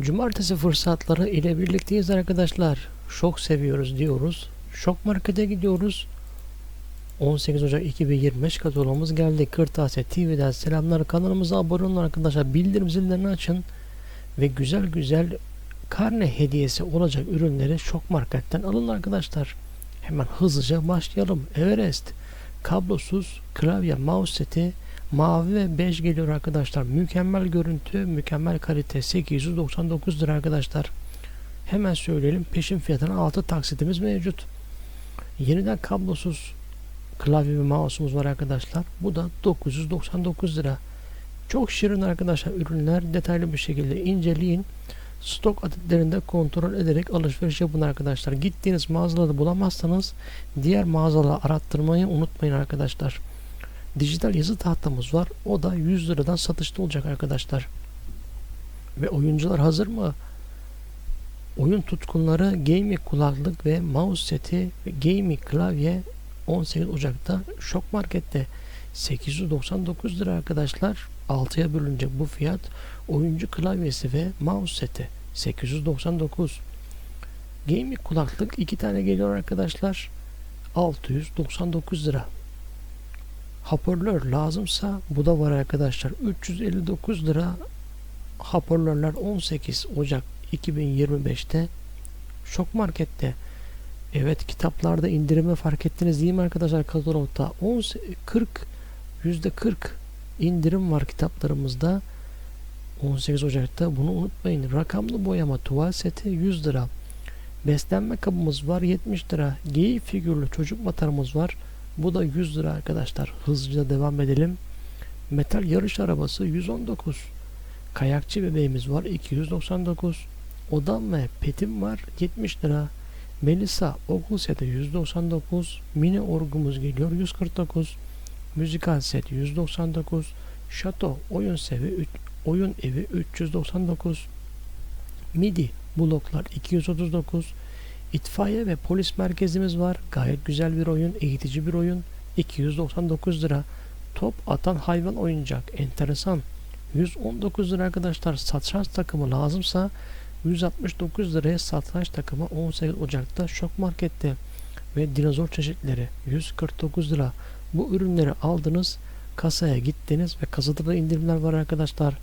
Cumartesi fırsatları ile birlikteyiz arkadaşlar. Şok seviyoruz diyoruz. Şok markete gidiyoruz. 18 Ocak 2025 kataloğumuz geldi. Kırtasiye TV'den selamlar. Kanalımıza abone olun arkadaşlar. Bildirim zillerini açın. Ve güzel güzel karne hediyesi olacak ürünleri Şok Market'ten alın arkadaşlar. Hemen hızlıca başlayalım. Everest kablosuz klavye mouse seti mavi ve bej geliyor arkadaşlar. Mükemmel görüntü, mükemmel kalite 899 lira arkadaşlar. Hemen söyleyelim peşin fiyatına 6 taksitimiz mevcut. Yeniden kablosuz klavye ve mouse'umuz var arkadaşlar. Bu da 999 lira. Çok şirin arkadaşlar ürünler detaylı bir şekilde inceleyin. Stok adetlerinde kontrol ederek alışveriş yapın arkadaşlar. Gittiğiniz mağazalarda bulamazsanız diğer mağazaları arattırmayı unutmayın arkadaşlar. Dijital yazı tahtamız var. O da 100 liradan satışta olacak arkadaşlar. Ve oyuncular hazır mı? Oyun tutkunları gaming kulaklık ve mouse seti ve gaming klavye 18 Ocak'ta Şok Market'te 899 lira arkadaşlar. 6'ya bölünecek bu fiyat. Oyuncu klavyesi ve mouse seti 899. Gaming kulaklık 2 tane geliyor arkadaşlar. 699 lira. Hoparlör lazımsa bu da var arkadaşlar. 359 lira hoparlörler 18 Ocak 2025'te Şok Market'te. Evet kitaplarda indirime fark ettiniz değil mi arkadaşlar? Katalogda 10 40 yüzde 40 indirim var kitaplarımızda. 18 Ocak'ta bunu unutmayın. Rakamlı boyama tuval seti 100 lira. Beslenme kabımız var 70 lira. Geyik figürlü çocuk matarımız var bu da 100 lira arkadaşlar. Hızlıca devam edelim. Metal yarış arabası 119 kayakçı bebeğimiz var 299 odam ve petim var 70 lira. Melisa okul seti 199, mini orgumuz geliyor 149, müzikal set 199, şato oyun sevi oyun evi 399, midi bloklar 239, itfaiye ve polis merkezimiz var. Gayet güzel bir oyun, eğitici bir oyun 299 lira. Top atan hayvan oyuncak enteresan 119 lira arkadaşlar. Satranç takımı lazımsa 169 liraya satranç takımı 18 Ocak'ta Şok Market'te ve dinozor çeşitleri 149 lira. Bu ürünleri aldınız, kasaya gittiniz ve kasada da indirimler var arkadaşlar.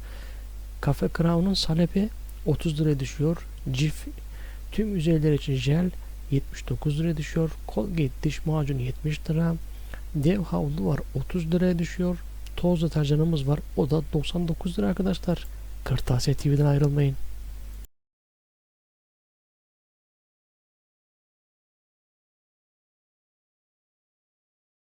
Cafe Crown'un salebi 30 liraya düşüyor. Cif tüm yüzeyler için jel 79 liraya düşüyor. Colgate diş macunu 70 lira. Dev havlu var 30 liraya düşüyor. Toz deterjanımız var. O da 99 lira arkadaşlar. Kırtasiye TV'den ayrılmayın.